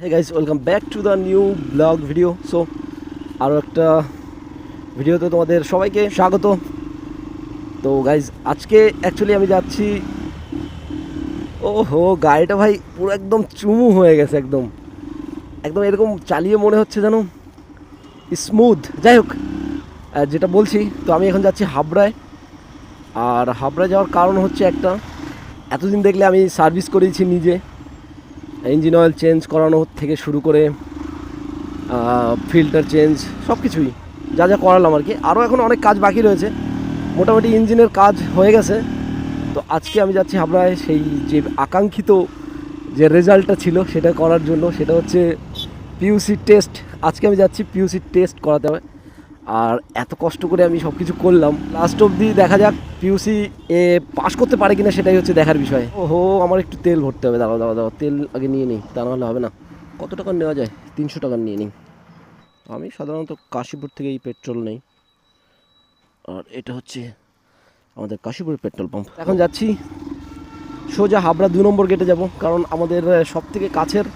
Hey guys welcome back to the new blog video so আরও একটা ভিডিওতে তোমাদের সবাইকে স্বাগত। তো গাইজ আজকে অ্যাকচুয়ালি আমি যাচ্ছি। ও হো গাড়িটা ভাই পুরো একদম চুমু হয়ে গেছে একদম। একদম এরকম চালিয়ে মনে হচ্ছে যেন। স্মুথ যাই হোক যেটা বলছি, তো আমি এখন যাচ্ছি হাবড়ায়। আর হাবড়ায় যাওয়ার কারণ হচ্ছে একটা, এতদিন দেখলে আমি সার্ভিস করেছি নিজে। ইঞ্জিন অয়েল চেঞ্জ করানো থেকে শুরু করে ফিল্টার চেঞ্জ সব কিছুই যা যা করালাম আর কি। আরও এখন অনেক কাজ বাকি রয়েছে। মোটামুটি ইঞ্জিনের কাজ হয়ে গেছে। তো আজকে আমি যাচ্ছি হাবড়ায়। সেই যে আকাঙ্ক্ষিত যে রেজাল্টটা ছিল সেটা করার জন্য, সেটা হচ্ছে পিউসি টেস্ট আজকে আমি যাচ্ছি পিউসি টেস্ট করাতে হবে। আর এত কষ্ট করে আমি সব কিছু করলাম। লাস্ট অবধি দেখা যাক পিউসি এ পাস করতে পারে কিনা সেটাই হচ্ছে দেখার বিষয়। ওহো, আমার একটু তেল ভরতে হবে। দাঁড়াও দাঁড়াও দাঁড়াও, তেল আগে নিয়ে নিই, তা নাহলে হবে না। কত টাকার নেওয়া যায়? তিনশো টাকার নিয়ে নিই। আমি সাধারণত কাশীপুর থেকে এই পেট্রোল নেই। আর এটা হচ্ছে আমাদের কাশীপুরের পেট্রোল পাম্প। এখন যাচ্ছি সোজা হাবড়া দু নম্বর গেটে যাব, কারণ আমাদের সব থেকে কাছের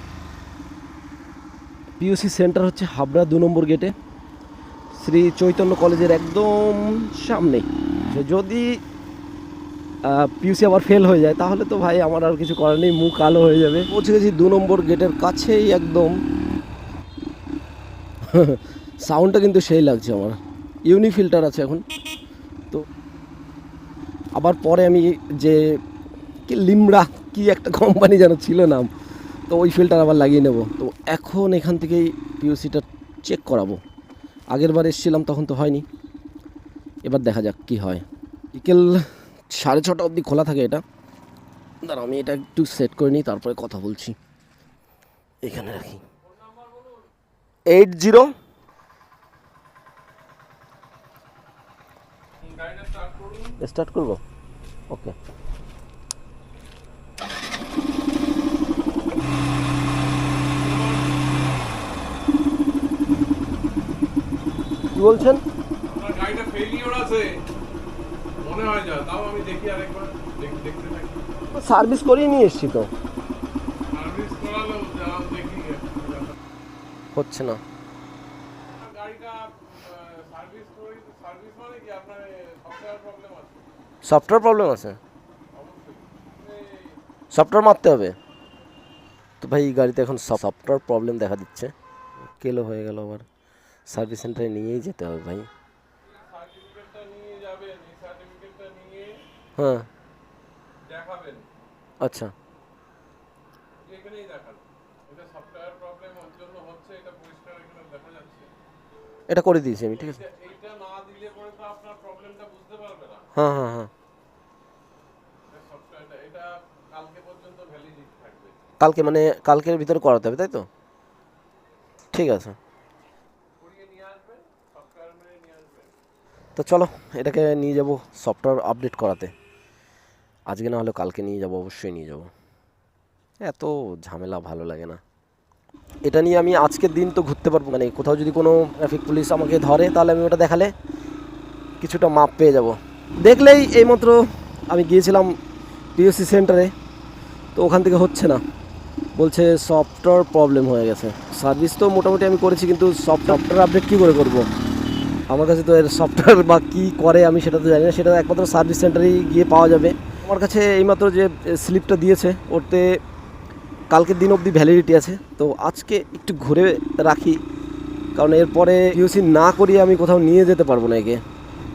পিউসি সেন্টার হচ্ছে হাবড়া দু নম্বর গেটে শ্রী চৈতন্য কলেজের একদম সামনে। তো যদি পিউসি আবার ফেল হয়ে যায়, তাহলে তো ভাই আমার আর কিছু করার নেই, মুখ কালো হয়ে যাবে। পৌঁছে গেছি দু নম্বর গেটের কাছেই একদম। সাউন্ডটা কিন্তু সেই লাগছে আমার। ইউনি ফিল্টার আছে এখন। তো, আবার পরে আমি যে, কি লিমড়া, কি একটা কোম্পানি যেন ছিল নাম, তো ওই ফিল্টার আবার লাগিয়ে নেব। তো এখন এখান থেকেই পিউসিটা চেক করাবো। আগের বার এসেছিলাম তখন তো হয়নি। এবার দেখা যাক কি হয়। বিকেল সাড়ে ছটা অবধি খোলা থাকে এটা। দাঁড়া আমি এটা একটু সেট করে নিই তারপরে কথা বলছি। এখানে রাখি। এইট জিরো স্টার্ট করব? ওকে কি বলছেন? গাড়িটা ফেলিওর আছে মনে হয় যা তাও আমি দেখি আরেকবার দেখতে থাকি। সার্ভিস করিয়ে নিয়ে এসছি তো। সার্ভিস করালো যা দেখি। হচ্ছে না। গাড়িটা সার্ভিস করি সার্ভিস মানে কি? আপনার সফটওয়্যার প্রবলেম আছে? সফটওয়্যার প্রবলেম আছে? সফটওয়্যার মারতে হবে? তো ভাই এই গাড়িতে এখন সফটওয়্যার প্রবলেম দেখা দিচ্ছে। কেলো হয়ে গেল আবার। সার্ভিস সেন্টারে নিয়েই যেতে হবে ভাই। হ্যাঁ। আচ্ছা। এটা করে দিয়েছি আমি, ঠিক আছে। হ্যাঁ হ্যাঁ হ্যাঁ। কালকে মানে কালকের ভিতরে করাতে হবে, তাই তো? ঠিক আছে করিয়ে নিয়ে আসবেন সফটওয়্যার মেরে নিয়ে আসবেন তো চলো, এটাকে নিয়ে যাব সফটওয়্যার আপডেট করাতে। আজকে না হলে কালকে নিয়ে যাব, অবশ্যই নিয়ে যাব। এত ঝামেলা, ভালো লাগে না। এটা নিয়ে আমি আজকের দিন তো ঘুরতে পারব মানে কোথাও যদি কোনো ট্রাফিক পুলিশ আমাকে ধরে, তাহলে আমি ওটা দেখালে কিছুটা মাপ পেয়ে যাব। দেখলেই এইমাত্র আমি গিয়েছিলাম পিএসসি সেন্টারে তো ওখান থেকে হচ্ছে না। বলছে সফটওয়্যার প্রবলেম হয়ে গেছে। সার্ভিস তো মোটামুটি আমি করেছি, কিন্তু সফটওয়্যার আপডেট কী করে করব? আমার কাছে তো এর সফটওয়্যার বা কী করে আমি সেটা তো জানি না। সেটা একমাত্র সার্ভিস সেন্টারেই গিয়ে পাওয়া যাবে। আমার কাছে এইমাত্র যে স্লিপটা দিয়েছে, ওতে কালকের দিন অবধি ভ্যালিডিটি আছে। তো আজকে একটু ঘুরে রাখি, কারণ এরপরে ইউসি না করিয়ে আমি কোথাও নিয়ে যেতে পারব না একে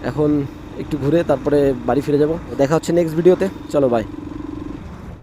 এখন একটু ঘুরে তারপরে বাড়ি ফিরে যাব। দেখা হচ্ছে নেক্সট ভিডিওতে চলো বাই